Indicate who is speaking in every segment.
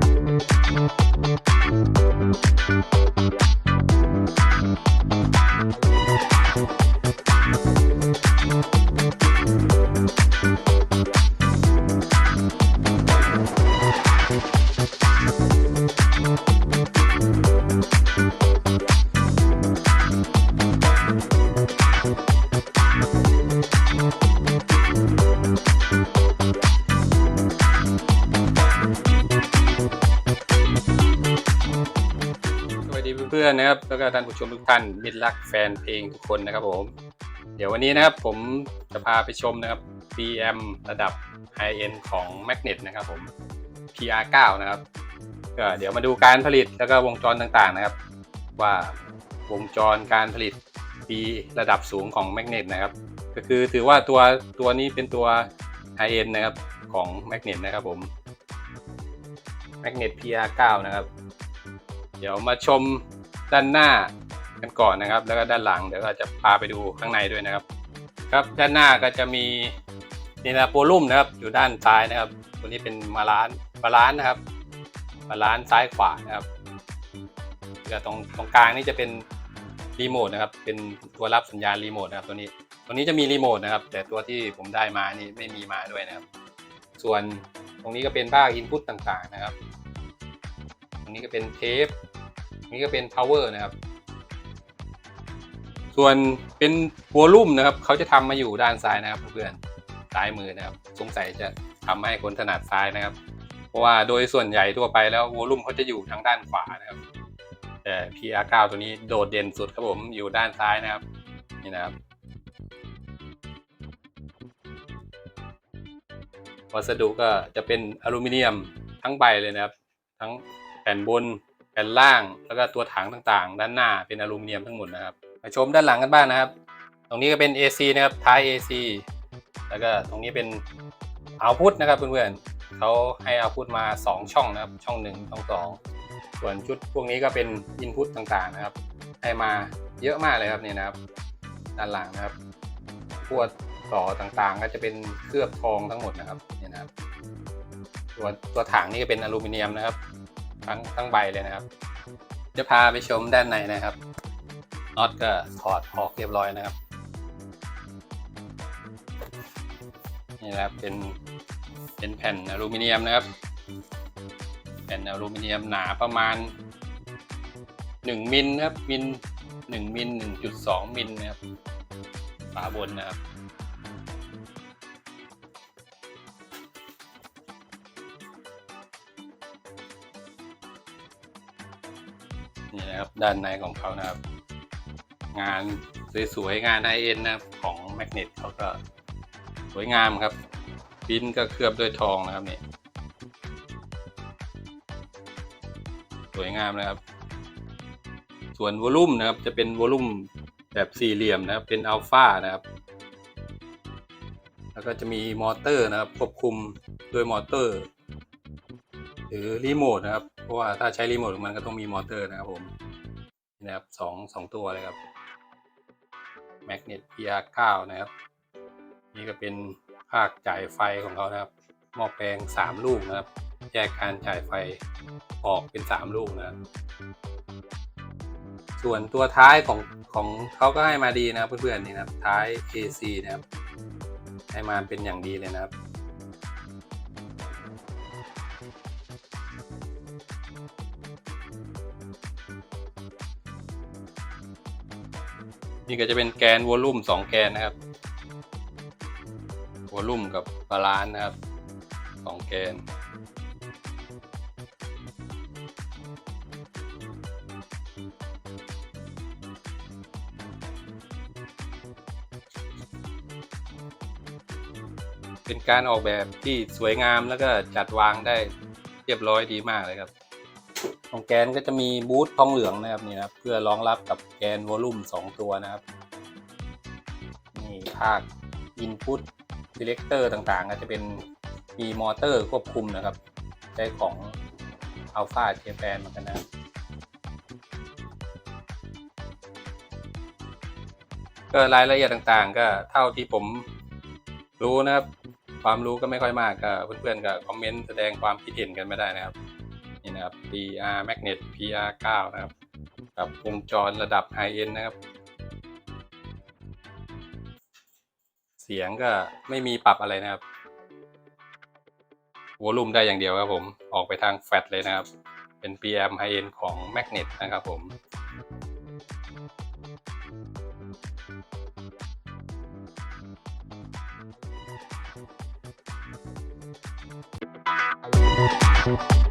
Speaker 1: Thank you. เพื่อนๆนะครับ แล้วก็ท่านผู้ชมทุกท่านมิตรรักแฟนเพลงทุกคนนะครับผม เดี๋ยววันนี้นะครับผมจะพาไปชมนะครับ PM ระดับ High End ของ Magnet นะครับผม PR9 นะครับก็เดี๋ยวมาดูการผลิตแล้วก็วงจรต่างๆนะครับ ว่าวงจรการผลิตปีระดับสูงของ Magnet นะครับ ก็คือถือว่าตัวตัวนี้เป็นตัว High End นะครับของ Magnet นะครับผม Magnet PR9 นะครับ เดี๋ยวมาชม ด้านหน้ากันก่อนนะครับ แล้วก็ด้านหลังเดี๋ยวก็จะพาไปดูข้างในด้วยนะครับ ครับด้านหน้าก็จะมีนี่นะโปรลุ่มนะครับอยู่ด้านซ้ายนะครับ ตัวนี้เป็นมาล้านบาลานนะครับบาลานซ้ายขวานะครับแล้วตรงตรงกลางนี่จะเป็นรีโมทนะครับ เป็นตัวรับสัญญาณรีโมทนะครับ ตัวนี้ตัวนี้จะมีรีโมทนะครับ แต่ตัวที่ผมได้มานี่ไม่มีมาด้วยนะครับ ส่วนตรงนี้ก็เป็นภาคอินพุตต่างๆนะครับ ตรงนี้ก็เป็นเทป นี้ก็เป็น power นะครับ ส่วนเป็นวอลลุ่มนะครับเขาจะทำมาอยู่ด้านซ้ายนะครับเพื่อนซ้ายมือนะครับ สงสัยจะทำให้คนถนัดซ้ายนะครับ เพราะว่าโดยส่วนใหญ่ทั่วไปแล้ววอลลุ่มเขาจะอยู่ทางด้านขวานะครับแต่ PR9 ตัวนี้โดดเด่นสุดครับผมอยู่ด้านซ้ายนะครับ นี่นะครับวัสดุก็จะเป็นอลูมิเนียมทั้งใบเลยนะครับ ทั้งแผ่นบน ผ่นล่างแล้วก็ตัวถังต่างๆ ด้านหน้าเป็นอลูมิเนียมทั้งหมดนะครับมาชมด้านหลังกันบ้างนะครับ ตรงนี้ก็เป็น AC นะครับท้าย AC แล้วก็ตรงนี้เป็นเอาพุทนะครับเพื่อนๆเขาให้เอาพุทมา 2 ช่องนะครับช่อง 1 ช่อง 2 ส่วนชุดพวกนี้ก็เป็นอินพุตต่างๆนะครับ ให้มาเยอะมากเลยครับนี่นะครับ ด้านหลังนะครับพวกต่อต่างๆ ก็จะเป็นเคลือบทองทั้งหมดนะครับนี่นะครับตัวตัวถังนี่ก็เป็นอลูมิเนียมนะครับ ทั้งทั้งใบเลยนะครับ จะพาไปชมด้านในนะครับน็อตก็ถอดออกเรียบร้อยนะครับ นี่นะครับเป็นเป็นแผ่นอลูมิเนียมนะครับ แผ่นอลูมิเนียมหนาประมาณ 1มิลนะครับมิล1มิล1.2มิลนะครับฝาบนนะครับ นี่นะครับด้านในของเขานะครับ งานสวยๆงานไฮเอ็นนะครับของแมกเนตเขาก็สวยงามครับปิ้นก็เคลือบด้วยทองนะครับนี่สวยงามนะครับ ส่วนวอลลุ่มนะครับ จะเป็นวอลลุ่มแบบสี่เหลี่ยมนะครับ เป็นอัลฟานะครับ แล้วก็จะมีมอเตอร์นะครับควบคุมด้วยมอเตอร์ หรือรีโมทนะครับ เพราะว่าถ้าใช้รีโมทมันก็ต้องมีมอเตอร์นะครับผมนะครับสองสองตัวเลยครับ Magnet PR9 นะครับ นี่ก็เป็นภาคจ่ายไฟของเขานะครับหม้อแปลงสามลูกนะครับ แยกการจ่ายไฟออกเป็นสามลูกนะครับส่วนตัวท้ายของของเขาก็ให้มาดีนะครับเพื่อนๆนี่นะครับท้าย AC นะครับให้มาเป็นอย่างดีเลยนะครับ นี่ก็จะเป็นแกนวอลลุ่มสองแกนนะครับวอลลุ่มกับบาลานซ์นะครับสองแกน เป็นการออกแบบที่สวยงามแล้วก็จัดวางได้เรียบร้อยดีมากเลยครับ ตรงแกนก็จะมีบูททองเหลืองนะครับนี่นะครับเพื่อรองรับกับแกนวอลลุ่ม 2 ตัวนะครับนี่ภาค Input Selector ต่างๆ ก็จะเป็นมีมอเตอร์ควบคุมนะครับใช้ของ Alpha Japan เหมือนกันนะครับก็รายละเอียดต่างๆ ก็เท่าที่ผมรู้นะครับ ความรู้ก็ไม่ค่อยมากก็เพื่อนๆก็คอมเมนต์แสดงความคิดเห็นกันไม่ได้นะครับ นี่นะครับ PR Magnet PR9 นะครับกับวงจรระดับ High End นะครับ เสียงก็ไม่มีปรับอะไรนะครับวอลลุ่มได้อย่างเดียวครับผม ออกไปทางแฟลตเลยนะครับ เป็น PM High End ของ Magnet นะครับผม
Speaker 2: Thank you.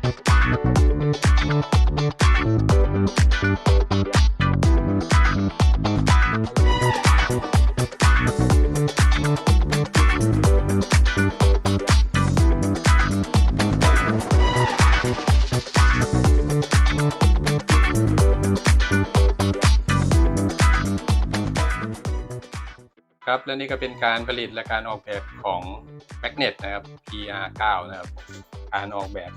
Speaker 1: ครับและนี่ก็เป็นการผลิตและการออกแบบของแมกเนตนะครับ PR9 นะครับ การออกแบบ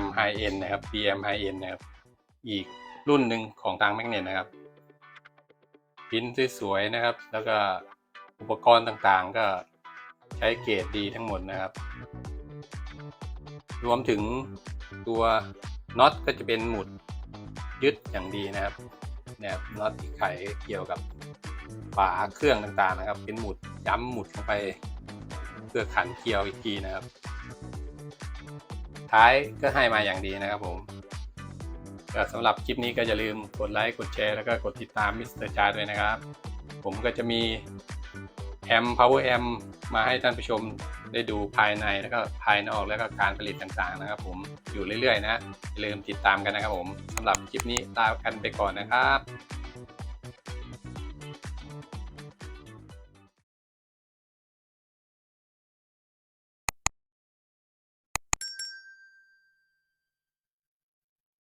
Speaker 1: M High End นะครับ PM High End นะครับ อีกรุ่นหนึ่งของทางแมกเนตนะครับพิมพ์สวยๆนะครับ แล้วก็อุปกรณ์ต่างๆ ก็ใช้เกรดดีทั้งหมดนะครับ รวมถึงตัวน็อตก็จะเป็นหมุดยึดอย่างดีนะครับเนี่น็อตที่ไขเกี่ยวกับ ฝาเครื่องต่างๆนะครับ เป็นหมุดย้ำหมุดลงไป เพื่อขันเกลียวอีกทีนะครับ ท้ายก็ให้มาอย่างดีนะครับผมก็สำหรับคลิปนี้ก็อย่าลืมกดไลค์กดแชร์แล้วก็กดติดตามมิสเตอร์จาด้วยนะครับ ผมก็จะมีแอม power amp มาให้ท่านผู้ชมได้ดูภายในแล้วก็ภายนอกแล้วก็การผลิตต่างๆนะครับ ผมอยู่เรื่อยๆนะอย่าลืมติดตามกันนะครับผมสำหรับคลิปนี้ลากันไปก่อนนะครับ